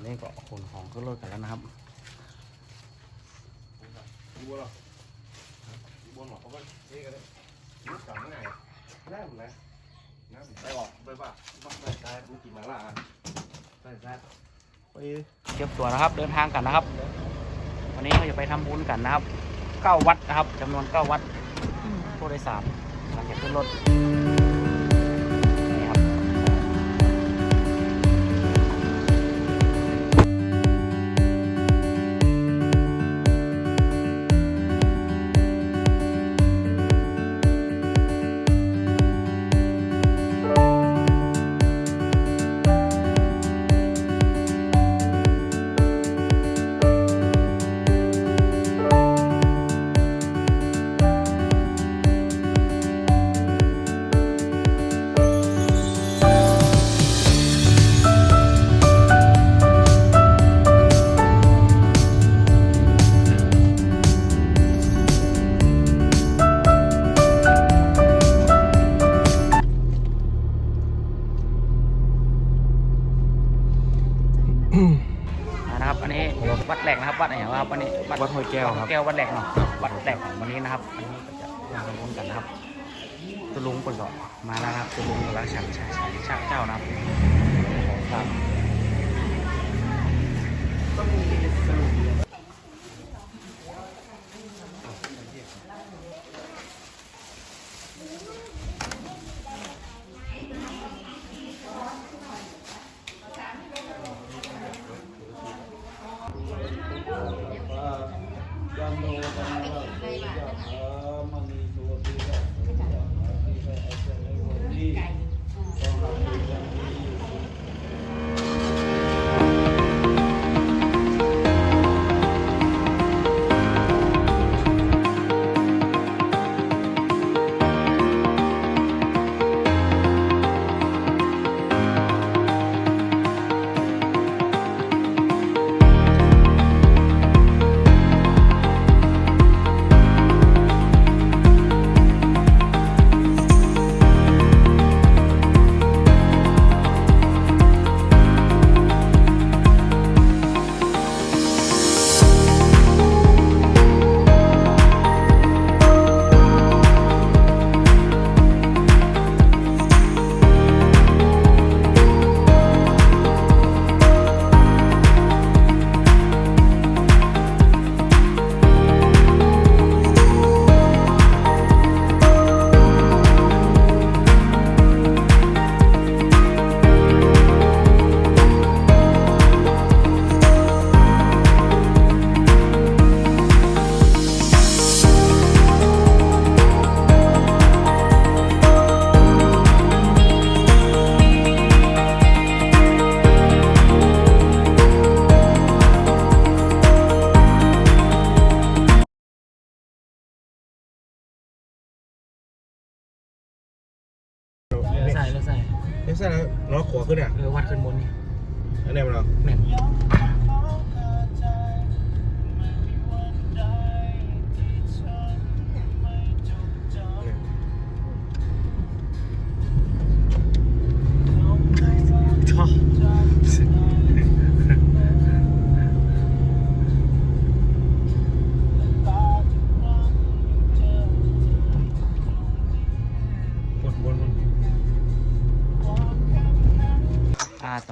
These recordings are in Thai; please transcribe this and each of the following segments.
นนี้ก็ขนของขึ้นรถกันแล้วนะครับดูบนหรอดูบนหรอเพราะว่านี่ก็ได้ดูกลับมาไงได้หมดแล้วน้ำไปออกไปป่ะบ้าได้ได้ดูกี่มาล่ะได้ได้ไปเตรียมตัวนะครับ เดินทางกันนะครับ วันนี้เราจะไปทำบุญกันนะครับเก้าวัดนะครับจำนวนเก้าวัดผู้โดยสารหลังจากขึ้นรถ วัดแหลกนะครับวัดอะไรครับวันนี้วัดห้วยแก้วครับแก้ววัดแหลกเนาะวัดแหลกของวันนี้นะครับอันนี้ก็จะมาทำบุญกันนะครับตุลุงเปิดก็มาแล้วนะครับตุลุงกำลังฉันฉันฉันชาเจ้านะครับครับ ใ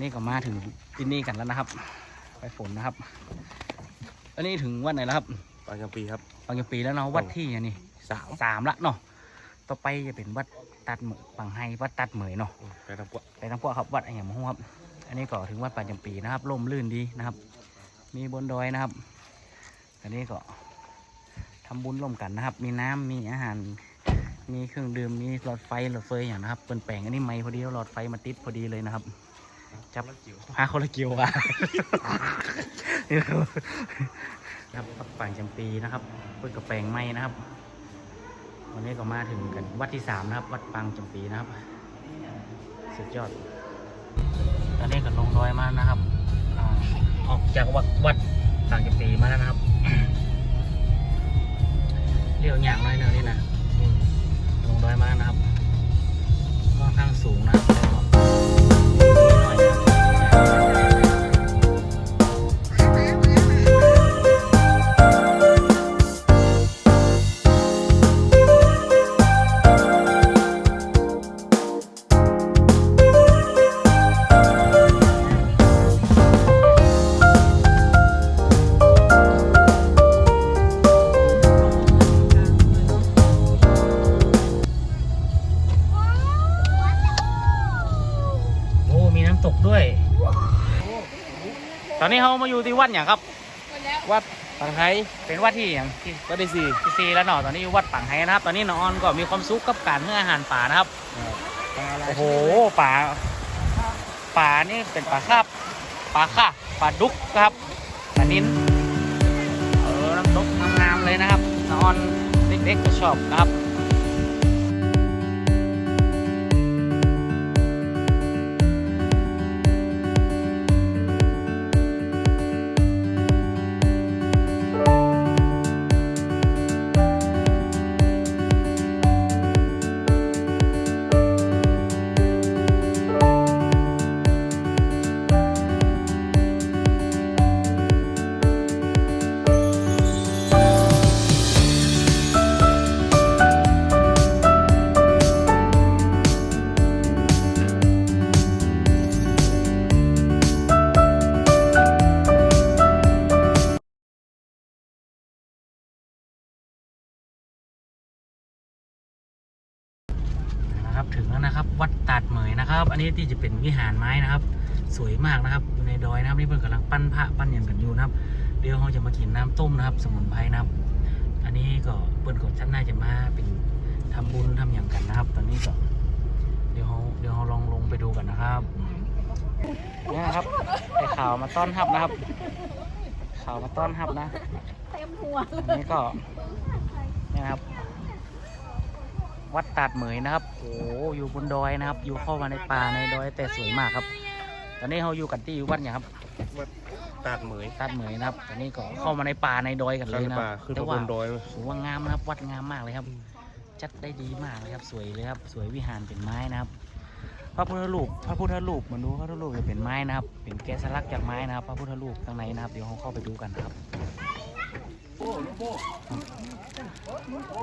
นนี้ก็มาถึงที่นี่กันแล้วนะครับ ไปฝนนะครับ อันนี้ถึงวันไหนแล้วครับปลายจำปีครับบางปีแล้วเนาะวัดที่อันนี้สามสามละเนาะต่อไปจะเป็นวัดตัดเหมยปังไฮวัดตัดเหมยเนาะไปทำกว่าไปทั้งพวกครับวัดอะไรอย่างมั้งครับ อันนี้ก็ถึงวัดป่าจำปีนะครับร่มรื่นดีนะครับ มีบนดอยนะครับ อันนี้ก็ทำบุญร่วมกันนะครับ มีน้ำมีอาหารมีเครื่องดื่มมีหลอดไฟหลอดเฟยอย่างนะครับเปินแปลงอันนี้ไม่พอดีแล้วหลอดไฟมาติดพอดีเลยนะครับ จับแล้วจิ๋วหาคนละเกียวอะครับวัดป่าจำปีนะครับเปิดกระแปลงไม้นะครับ วันนี้ก็มาถึงกันวัดที่สามนะครับ วัดปางจำปีนะครับ สุดยอด ตอนนี้ก็ลงดอยมานะครับอาออกจากวัดวัดปางจำปีมาแล้วนะครับเรียวหยางหน้อยเนอะนี่นะลงดอยมาแล้วนะครับก็ข้างสูงนะ อนนี้เขามาอยู่ที่วัดอย่างครับ วัดปังไฮเป็นวัดที่อย่างที่วัดที่สี่ที่ซีแล้วเนาะตอนนี้อยู่วัดปังไฮนะครับ ตอนนี้น้องออนก็มีความสุขกับการให้อาหารป่านะครับโอ้โหป่าป่านี่เป็นป่าคาบป่าค่าป่าดุกครับป่านินเออน้ำตกงามๆเลยนะครับน้องออนเด็กๆก็ชอบนะครับนะครับ อันนี้ที่จะเป็นวิหารไม้นะครับ สวยมากนะครับอยู่ในดอยนะครับนี่เพิ่นกำลังปั้นพระปั้นอย่างกันอยู่นะครับ เดี๋ยวเราจะมากินน้ำต้มนะครับ สมุนไพรนะครับ อันนี้ก็เปิ้นก็ท่านน่าจะมาเป็นทำบุญทำอย่างกันนะครับ ตอนนี้ก็เดี๋ยวเราเดี๋ยวเราลองลงไปดูกันนะครับเนี่ยนะครับไปข่าวมาต้อนรับนะครับ ข่าวมาต้อนรับนะเต็มหัวอันนี้ก็เนี่ยนะครับ วัดตาดเหมยนะครับโอ้อยู่บนดอยนะครับ อยู่เข้ามาในป่าในดอยแต่สวยมากครับ ตอนนี้เราอยู่กันที่วัดเนี่ยครับตาดเหมยตาดเหมยนะครับ ตอนนี้ก็เข้ามาในป่าในดอยกันเลยนะป่าคือแต่ตะบว่านดอยถือว่างามนะครับ วัดงามมากเลยครับ จัดได้ดีมากเลยครับ สวยเลยครับ สวยวิหารเป็นไม้นะครับ พระพุทธรูปพระพุทธรูปมันดูพระพุทธรูปจะเป็นไม้นะครับ เป็นแกะสลักจากไม้นะครับ พระพุทธรูปข้างในนะครับ เดี๋ยวเราเข้าไปดูกันนะครับ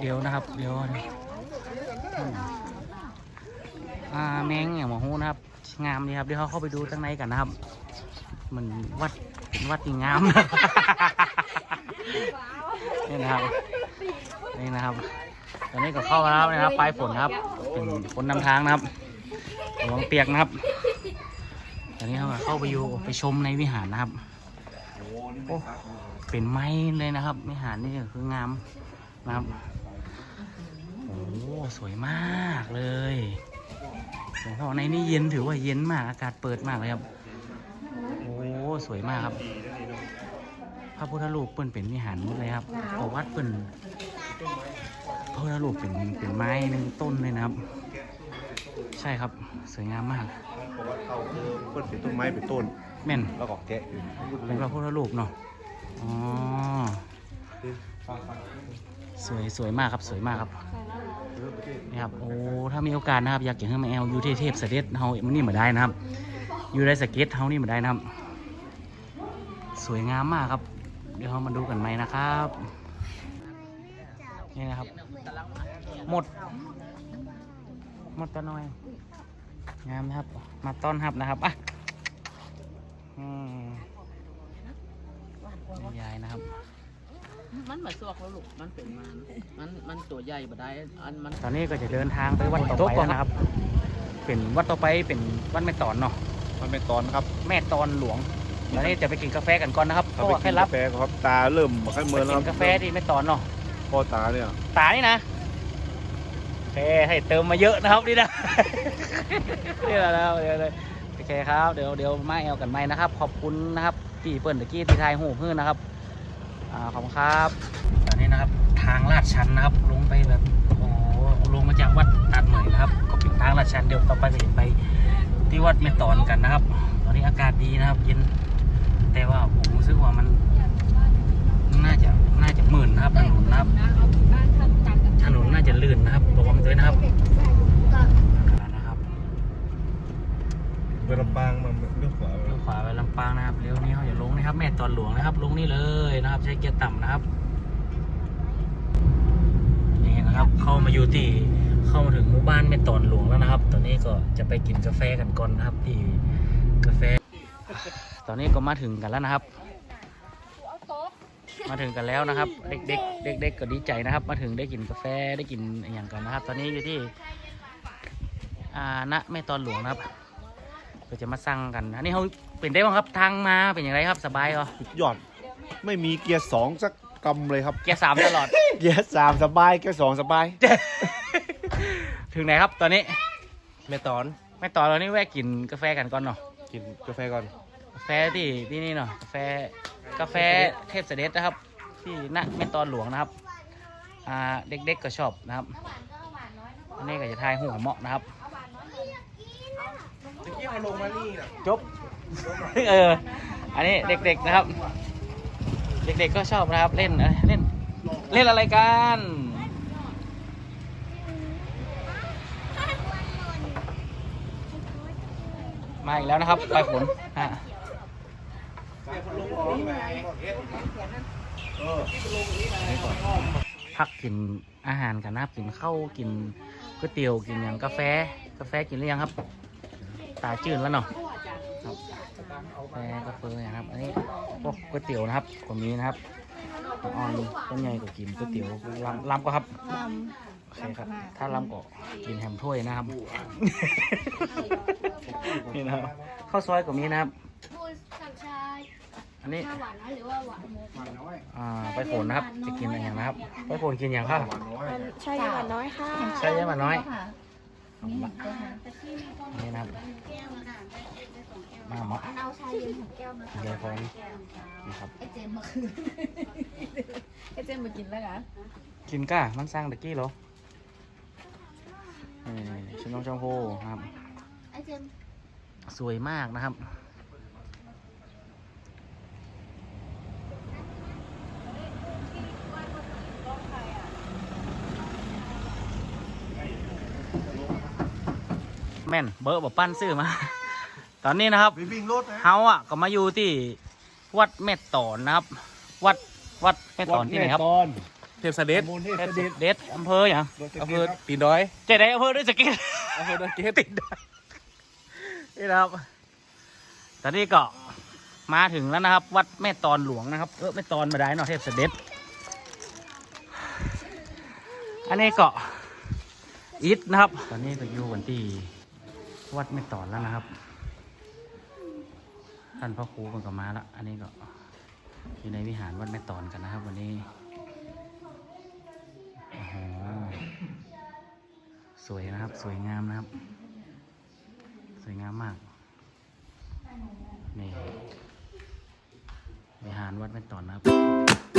เดี๋ยวนะครับ เดี๋ยว อ่าแมงอย่างหมอฮูนะครับ งามดีครับเดี๋ยวเขาเข้าไปดูข้างในกันนะครับ มันวัดเป็นวัดที่งามนะนี่นะครับนี่นะครับตอนนี้ก็เข้ามาแล้วนะครับปลายฝนครับ เป็นคนนำทางนะครับระวังเปียกนะครับ ตอนนี้เราเข้าไปอยู่ไปชมในวิหารนะครับโอ้เป็นไม้เลยนะครับ วิหารนี่คืองามนะครับ สวยมากเลยหลวงพ่อในนี่เย็นถือว่าเย็นมากอากาศเปิดมากเลยครับ โอ้สวยมากครับ พระพุทธรูปเปิ้นเป็นวิหารหมดเลยครับประวัติเปิ้นพระพุทธรูปเป็นเป็นไม้หนึ่งต้นเลยนะครับ ใช่ครับสวยงามมากเพราะว่าเขาคือเพิ่นเป็นต้นไม้เป็นต้นแม่นแล้วก็แกะเป็นพระพุทธรูปเนาะอ๋อ สวยสวยมากครับสวยมากครับนี่ครับโอ้ถ้ามีโอกาสนะครับอยากจะให้มาแอลยูเทเทพเสด็จเฮามันนี่มาได้นะครับยูได้สเก็ตเฮานี่มาได้นะครับ สวยงามมากครับ เดี๋ยวเรามาดูกันไหมนะครับนี่นะครับ หมด หมดตะน้อยงามนะครับ มาต้อนรับนะครับอะอืมยายนะครับ มันมาซวกแล้วลูกมันเป็นมันมันมันตัวใหญ่บ่ได้อันมันตอนนี้ก็จะเดินทางไปวัดต่อไปแล้วนะครับ เป็นวัดต่อไปเป็นวัดแม่ตอนเนาะมันเป็นตอนครับแม่ตอนหลวงตอนนี้จะไปกินกาแฟกันก่อนนะครับเพเขาราะไปว่ากิแค่นรักาบแฟครับตาเริ่มมาขึ้นไปเมืองแล้วกินกาแฟที่แม่ตอนเนาะพ่อตาเนี่ยตานี่นะโอเคให้เติมมาเยอะนะครับนี่นะนี่แหละนะครับเดี๋ยวเลยโอเคครับเดี๋ยวเดี๋ยวมาแอลกันไหมนะครับ ขอบคุณนะครับที่เปิดตะกี้ที่ทายหูเพื่อนนะครับ อ่าขอบคุณครับตอนนี้นะครับทางลาดชันนะครับ ลงไปแบบโอ้ลงมาจากวัดตัดเหมยนะครับ ก็เป็นทางลาดชันเดี๋ยวต่อไปก็จะไปที่วัดแม่ตอนกันนะครับ ตอนนี้อากาศดีนะครับ เย็นแต่ว่าผมรู้สึกว่ามัน น่าจะน่าจะหมื่นนะครับถนนนะครับถนนน่าจะลื่นนะครับระวังด้วยนะครับ เวลาปางมันเลือกขวาเลี้ยวขวาไปลำปางนะครับเลี้ยวนี้เขาอย่าลงนะครับ แม่ตอนหลวงนะครับ ลงนี่เลยนะครับ ใช้เกียร์ต่ำนะครับนี่นะครับ เข้ามาอยู่ที่เข้ามาถึงหมู่บ้านแม่ตอนหลวงแล้วนะครับ ตอนนี้ก็จะไปกินกาแฟกันก่อนนะครับที่กาแฟ ตอนนี้ก็มาถึงกันแล้วนะครับ มาถึงกันแล้วนะครับ เด็กๆเด็กๆก็ดีใจนะครับ มาถึงได้กินกาแฟได้กินอย่างกันนะครับ ตอนนี้อยู่ที่อ่าณแม่ตอนหลวงนะครับ ก็จะมาสั่งกัน อันนี้เขาเป็นได้บ้างครับทางมาเป็นอย่างไรครับสบายเหรอสุดยอด ไม่มีเกียร์สองสักกำเลยครับเกียร์สามตลอด เกียร์สามสบายเกียร์สองสบาย ถึงไหนครับตอนนี้แม่ตอนไม่ต่อเรานี่แวะกินกาแฟกันก่อนเนาะกินกาแฟก่อน กาแฟที่ที่นี่เนาะกาแฟกาแฟเทพเสด็จนะครับ ที่ณแม่ตอนหลวงนะครับอ่าเด็กๆก็ชอบนะครับ อันนี้ก็จะทายหัวเหมาะนะครับ ตะกี้เอาลงมานี่นะจบ เออ อันนี้เด็กๆนะครับ เด็กๆก็ชอบนะครับเล่นเอ้ยเล่น เล่นอะไรกันมาอีกแล้วนะครับปลายฝนฮะพักกินอาหารกันนะครับกินข้าวกินก๋วยเตี๋ยวกินอย่างกาแฟ กาแฟกินหรือยังครับ ตาจืดแล้วเนาะครับกาแฟกาแฟนะครับ อันนี้พวกก๋วยเตี๋ยวนะครับคนนี้นะครับออนต้นใหญ่ก็กินก๋วยเตี๋ยวลำลำก็ครับโอเคครับ ถ้าลำก็กินแฮมถ้วยนะครับ นี่นะครับข้าวซอยก็มีนะครับพูดสักชายอันนี้ชาหวานน้อยหรือว่าหวานมุกอ่าไปโขนนะครับ จะกินอะไรอย่างนะครับ ไปโขนกินอย่างครับชาหวานน้อยค่ะใช่ไหมมันน้อย นี่นะครับมาหมอเอาชาเย็นของแก้วมาเดี๋ยวพร้อมนี่ครับไอเจมมาคืนไอเจมมากินแล้วเหรอกินก้ามันสร้างตะกี้เหรอนี่ชิมน้องชมพูครับ ไอเจมสวยมากนะครับ แม่นเบอร์บอกปั้นซื้อมา ตอนนี้นะครับวิ่งรถนะเฮาอะก็มาอยู่ที่วัดแม่ตอนนะครับ วัดวัดแม่ตอนที่ไหนครับตอนเทพเสด็จมูลเทพเทพเสด็จเด็ดอำเภออย่างอำเภอตีนดอยเจ๊ไดอำเภอด้วยสกิลอำเภอดอยเกตติดได้นี่นะครับ ตอนนี้ก็มาถึงแล้วนะครับ วัดแม่ตอนหลวงนะครับเออแม่ตอนมาได้เนาะเทพเสด็จอันนี้ก็อิฐนะครับ ตอนนี้ก็อยู่กันที่ วัดแม่ตอนแล้วนะครับ ท่านพระครูมันก็มาแล้วอันนี้ก็อยู่ในวิหารวัดแม่ตอนกันนะครับ วันนี้โอ้โหสวยนะครับ สวยงามนะครับ สวยงามมาก นี่วิหารวัดแม่ตอนนะครับ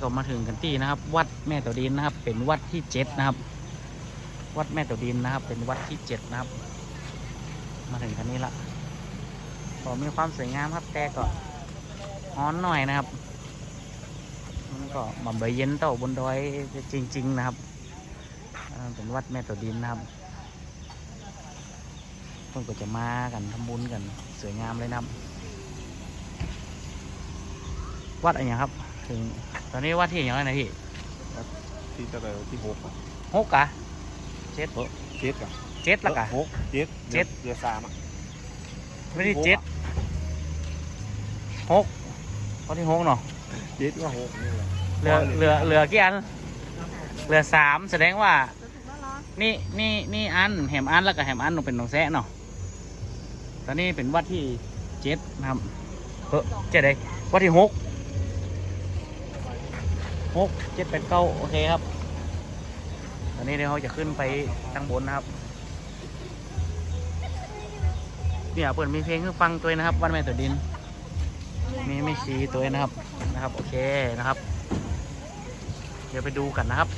ก็มาถึงกันที่นะครับ วัดแม่ตอดินนะครับ เป็นวัดที่เจ็ดนะครับ วัดแม่ตอดินนะครับ เป็นวัดที่เจ็ดนะครับ มาถึงกันนี้ละก็มีความสวยงามครับแต่ก็ฮ้อนหน่อยนะครับ มันก็บ่เบยเย็นเต่าบนดอยจริง ๆ นะครับเป็นวัดแม่ตอดินนะครับเพิ่นก็จะมากันทำบุญกัน สวยงามเลยนะครับ วัดอะไรอย่างครับ ถึงตอนนี้วัดที่อย่างไรนะพี่ที่เท่าไหร่ที่หกอะหกกะเจ็ดเจ็ดอะเจ็ดละกะหกเจ็ดเจ็ดเดือสามอะไม่ได้เจ็ดหกข้อที่หกเนาะเจ็ดก็หกนี่แหละเหลือเหลือเหลือกี่อันเหลือสามแสดงว่า นี่นี่นี่อันแหมอันแล้วก็แหมอันลงเป็นหนองแซะเนาะตอนนี้เป็นวัดที่เจ็ดนะครับเฮ้ยเจ็ดเลยวัดที่หก หกเจ็ดแปดเก้าโอเคครับตอนนี้เดี๋ยวเราจะขึ้นไปตั้งบนนะครับเนี่ยเปิดมีเพลงให้ฟังตัวนะครับ วันแม่ตัวดิน มีไม่ชีตัวนะครับนะครับ โอเคนะครับ เดี๋ยวไปดูกันนะครับ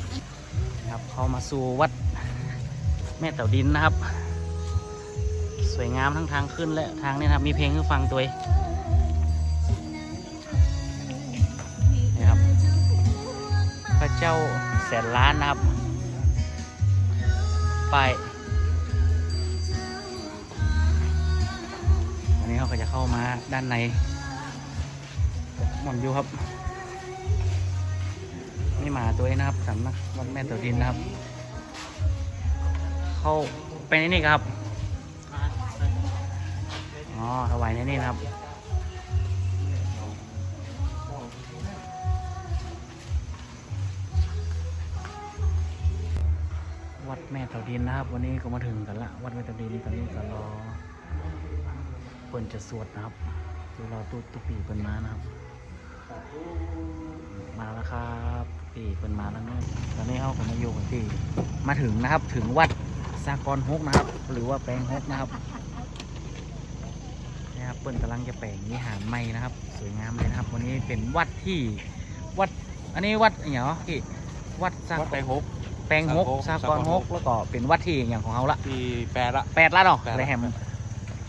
นะครับเข้ามาสู่วัดแม่เต่าดินนะครับ สวยงามทั้งทางขึ้นและทางนี้นะครับ มีเพลงให้ฟังตัว เจ้าแสนล้านนะครับป้ายอันนี้เขาก็จะเข้ามาด้านในหม่อมยูครับ นี่หมาตัวเองนะครับสำนักวัดแม่ตัวดินนะครับ เข้าไปในนี่ครับ อ๋อถวายในนี่นะครับ แม่เต่าดินนะครับ วันนี้ก็มาถึงกันละวัดแม่เต่าดินตอนนี้ก็รอเปิ่นจะสวดนะครับคือรอตุ๊ตุ๊ปีเปิ่นมานะครับ มาแล้วครับปีเปิ่นมาแล้วเนอะตอนนี้เขาก็มาอยู่กันที่มาถึงนะครับถึงวัดสากรฮกนะครับ หรือว่าแปลงฮกนะครับนี่ครับเปิ่นกำลังจะแปลงวิหารใหม่นะครับ สวยงามเลยนะครับ วันนี้เป็นวัดที่วัด อันนี้วัดอะไรเหรอพี่วัดสากวัดไปหก ปลงฮกสากรฮกแล้วก็เป็นวัดที่อย่างของเขาละที่แปดละ แปดล้านเนาะแปดละเลยแฮม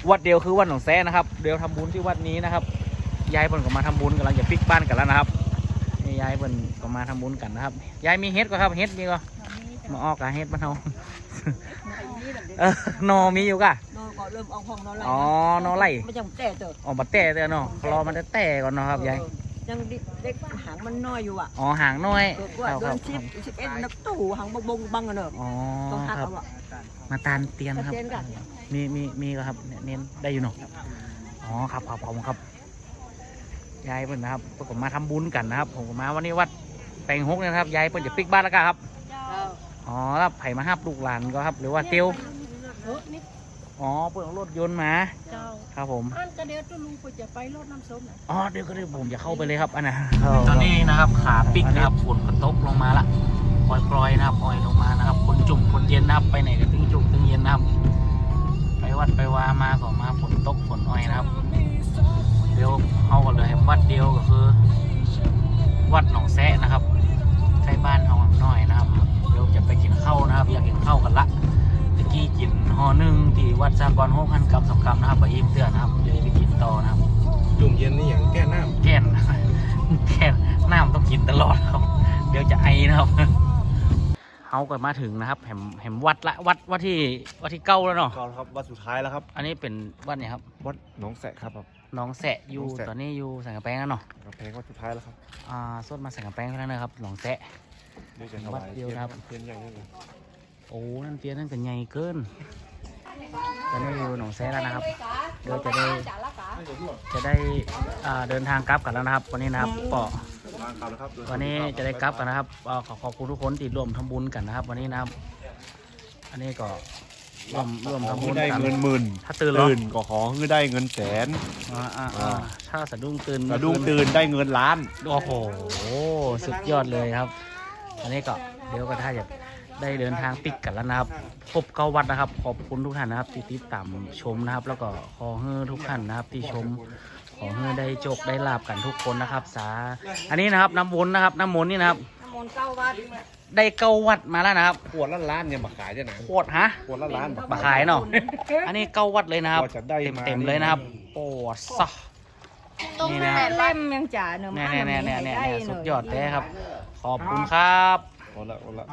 วัดเดียวคือวัดหนองแซนะครับเดี๋ยวทำบุญที่วัดนี้นะครับยายเพิ่นก็มาทำบุญกำลังจะปิกบ้านกันแล้วนะครับนี่ยายเพิ่นก็มาทำบุญกันนะครับยายมีเฮ็ดก็ครับเฮ็ดมีก็มาออกกับเฮ็ดบ้านเฮาเออนอมีอยู่กะ นอนก็เริ่มเอาห้องนอนไล่อ๋อนอไล่ไม่จังแต่เจออ๋อบัดแต่เด้อเนาะรอมันจะแต่ก่อนเนาะครับยาย ยังเด็กหางมันน้อยอยู่อะอ๋อหางน้อยเกิดว่าคเดิรันบสิบสิบเอ็ดนักตู้หางบงบงบังกันเนอะอ๋อต้องหักครับเอาอะมาตานเตียนครับเตียนกันมีมีมีก็ครับเนี่ยเน้นได้อยู่เนาะอ๋อครับครับผมครับยายเพิ่นนะครับเพิ่นก็มาทำบุญกันนะครับ ผมก็มาวันนี้วัดแปลงฮกเนยนะครับยายเพิ่นจะปิกบ้านแล้วกันครับ อ๋อแล้วไผ่มาห้าลูกหลานก็ครับ หรือว่าเตียวรถนิด อ๋อเปิดรถยนต์มา เจ้าครับผม อันกระเดียวตุลูไปจะไปรถน้ำส้มน่ะอ๋อเดี๋ยวก็เดี๋ยวผมจะเข้าไปเลยครับอันน่ะตอนนี้นะครับขาปิกนะครับฝนก็ตกลงมาละปล่อยๆนะครับปล่อยลงมานะครับ คนจุ่มคนเย็นนะครับไปไหนก็ตึงจุ่มตึงเย็นนะครับ ไปวัดไปวามาก็มาฝนตกฝนอ้อยนะครับ เดี๋ยวเอากันเลยวัดเดียวก็คือ วัดหนองแซะนะครับใกล้บ้านเอาหน่อยนะครับ เดี๋ยวจะไปกินข้าวนะครับ อยากกินข้าวกันละตะกี้กิน ห่อหนึ่งที่วัดสากรหกพันกรัมสองกรัมนะครับไปอิ่มเตือนนะครับเดี๋ยวไปกินต่อนะครับจุ่มเย็นนี่อย่างแก้น้แก่นแก่นน้ำต้องกินตลอดครับ เดี๋ยวจะไอนะครับเขาก็มาถึงนะครับแหมแหมวัดละวัดวัดที่วัดที่เก้าแล้วเนาะำก่อนครับวัดสุดท้ายแล้วครับ อันนี้เป็นวัดเนี่ยครับวัดหนองแสะครับครับหน้องแสะอยู่หนองแสะ ตอนนี้อยู่สังกะแปงแล้วเนาะกระเพงวัดสุดท้ายแล้วครับอ่าสดมาสังกะแปงแล้วนะครับหนองแสะ เดี๋ยวจะถวัวาดยเดียวครับ เทียนใหญ่นี่เลยโอ้นั่นเตียนนั่นก็ใหญ่เกิน ตอนนี้อยู่หนองแสะแล้วนะครับเดี๋ยวจะได้จะได้อ่าเดินทางกลับกันแล้วนะครับ วันนี้นะครับปอมาครับนะครับวันนี้จะได้กลับกันนะครับเอ่อขอขอบคุณทุกคนที่ร่วมทำบุญกันนะครับ วันนี้นะครับ อันนี้ก็ร่วมร่วมทำบุญได้กันเงินหมื่นถ้าตื่นแล้วตื่นก็ขอให้ได้เงินแสนอ่าอ่าอ่าถ้าสะดุ้งตื่นกระดุ้งตื่นได้เงินล้านโอ้โหสุดยอดเลยครับ อันนี้ก็เดี๋ยวก็ถ้าจะ ได้เดินทางปิกกันแล้วนะครับพบเก้าวัดนะครับ ขอบคุณทุกท่านนะครับที่ติดตามชมนะครับ แล้วก็ขอให้ทุกท่านนะครับที่ชมขอให้ได้โชคได้ลาบกันทุกคนนะครับ สา อันนี้นะครับน้ำมนต์นะครับน้ำมนต์นี่นะครับ น้ำมนต์เก้าวัดได้เก้าวัดมาแล้วนะครับขวดละล้านเนี่ยมาขายจะไหนโคตรฮะขวดละล้านมาขายเนาะอันนี้เก้าวัดเลยนะครับกว่าจะได้เต็มมาเต็มๆเลยนะครับโอ้ซะนี่นะแปดเล่มยังจ่าเนอะแน่มาแน่แน่แน่ให้แน่ได้สุดหน่ยอดเลยครับ ขอบคุณครับขวดละขวดละ